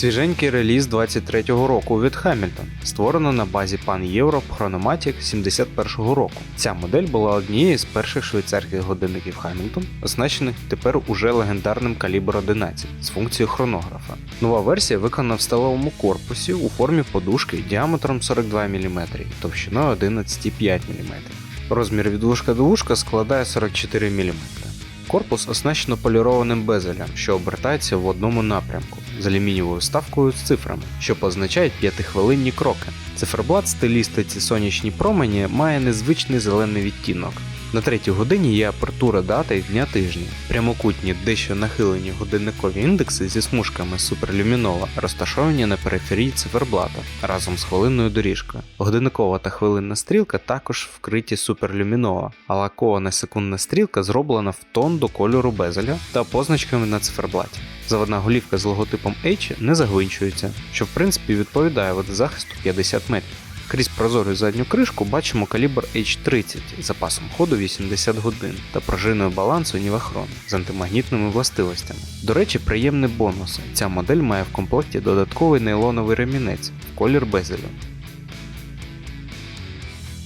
Свіженький реліз 23-го року від Hamilton, створено на базі Pan Europe Chronomatic 71-го року. Ця модель була однією з перших швейцарських годинників Hamilton, оснащених тепер уже легендарним калібр 11 з функцією хронографа. Нова версія виконана в сталевому корпусі у формі подушки діаметром 42 мм, товщиною 11,5 мм. Розмір від вушка до вушка складає 44 мм. Корпус оснащено полірованим безелем, що обертається в одному напрямку з алюмінієвою ставкою з цифрами, що позначають п'ятихвилинні кроки. Циферблат стилістиці сонячні промені має незвичний зелений відтінок. На третій годині є апертура дати і дня тижня. Прямокутні, дещо нахилені годинникові індекси зі смужками суперлюмінова розташовані на периферії циферблата разом з хвилинною доріжкою. Годинникова та хвилинна стрілка також вкриті суперлюмінова, а лакована секундна стрілка зроблена в тон до кольору безеля та позначками на циферблаті. Заводна голівка з логотипом H не загвинчується, що в принципі відповідає водозахисту 50 метрів. Крізь прозору задню кришку бачимо калібр H30 з запасом ходу 80 годин та пружиною балансу Нівахрон з антимагнітними властивостями. До речі, приємний бонус. Ця модель має в комплекті додатковий нейлоновий ремінець в колір безелю.